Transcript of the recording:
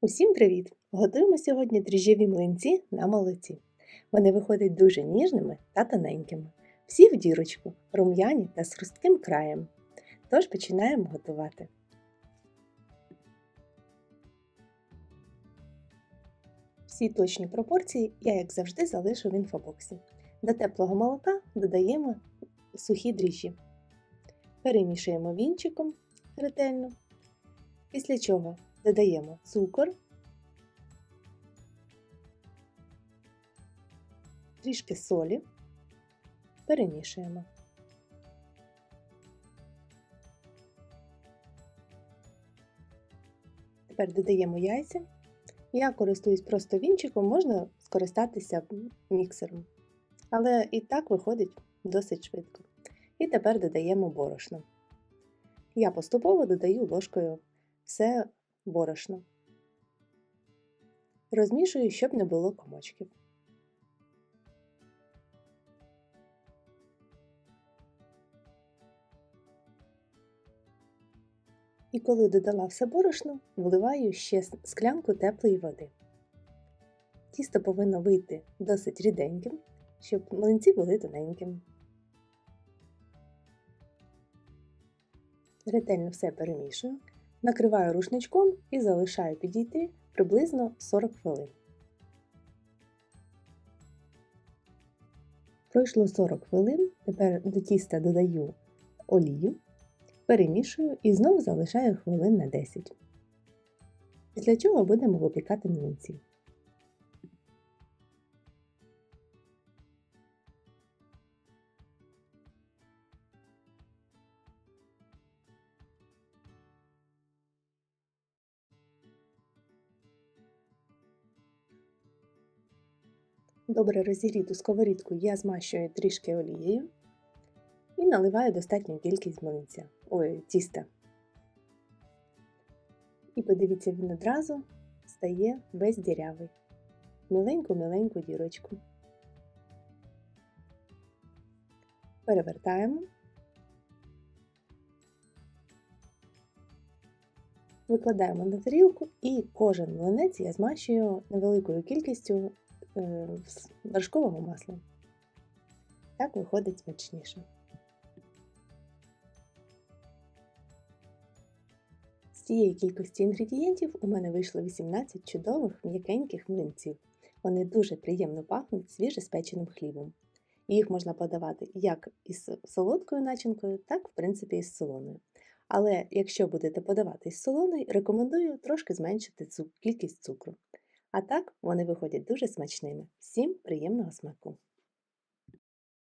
Усім привіт! Готуємо сьогодні дріжджові млинці на молоці. Вони виходять дуже ніжними та тоненькими. Всі в дірочку, рум'яні та з хрустким краєм. Тож починаємо готувати. Всі точні пропорції я, як завжди, залишу в інфобоксі. До теплого молока додаємо сухі дріжджі. Перемішуємо вінчиком ретельно, після чого додаємо цукор, трішки солі, перемішуємо. Тепер додаємо яйця. Я користуюсь просто вінчиком, можна скористатися міксером. Але і так виходить досить швидко. І тепер додаємо борошно. Я поступово додаю ложкою все борошно. Розмішую, щоб не було комочків. І коли додала все борошно, вливаю ще склянку теплої води. Тісто повинно вийти досить ріденьким, щоб млинці були тоненькими. Ретельно все перемішую, накриваю рушничком і залишаю підійти приблизно 40 хвилин. Пройшло 40 хвилин, тепер до тіста додаю олію, перемішую і знову залишаю хвилин на 10. Після чого будемо випікати млинці. Добре розігріту сковорідку я змащую трішки олією і наливаю достатню кількість млинця, ой, тіста. І подивіться, він одразу стає весь дірявий, миленьку-миленьку дірочку. Перевертаємо, викладаємо на тарілку і кожен млинець я змащую невеликою кількістю вершкового масла. Так виходить смачніше. З цієї кількості інгредієнтів у мене вийшло 18 чудових м'якеньких млинців. Вони дуже приємно пахнуть свіжеспеченим хлібом. Їх можна подавати як із солодкою начинкою, так, в принципі, із солоною. Але якщо будете подавати із солоною, рекомендую трошки зменшити цу кількість цукру. А так вони виходять дуже смачними. Всім приємного смаку!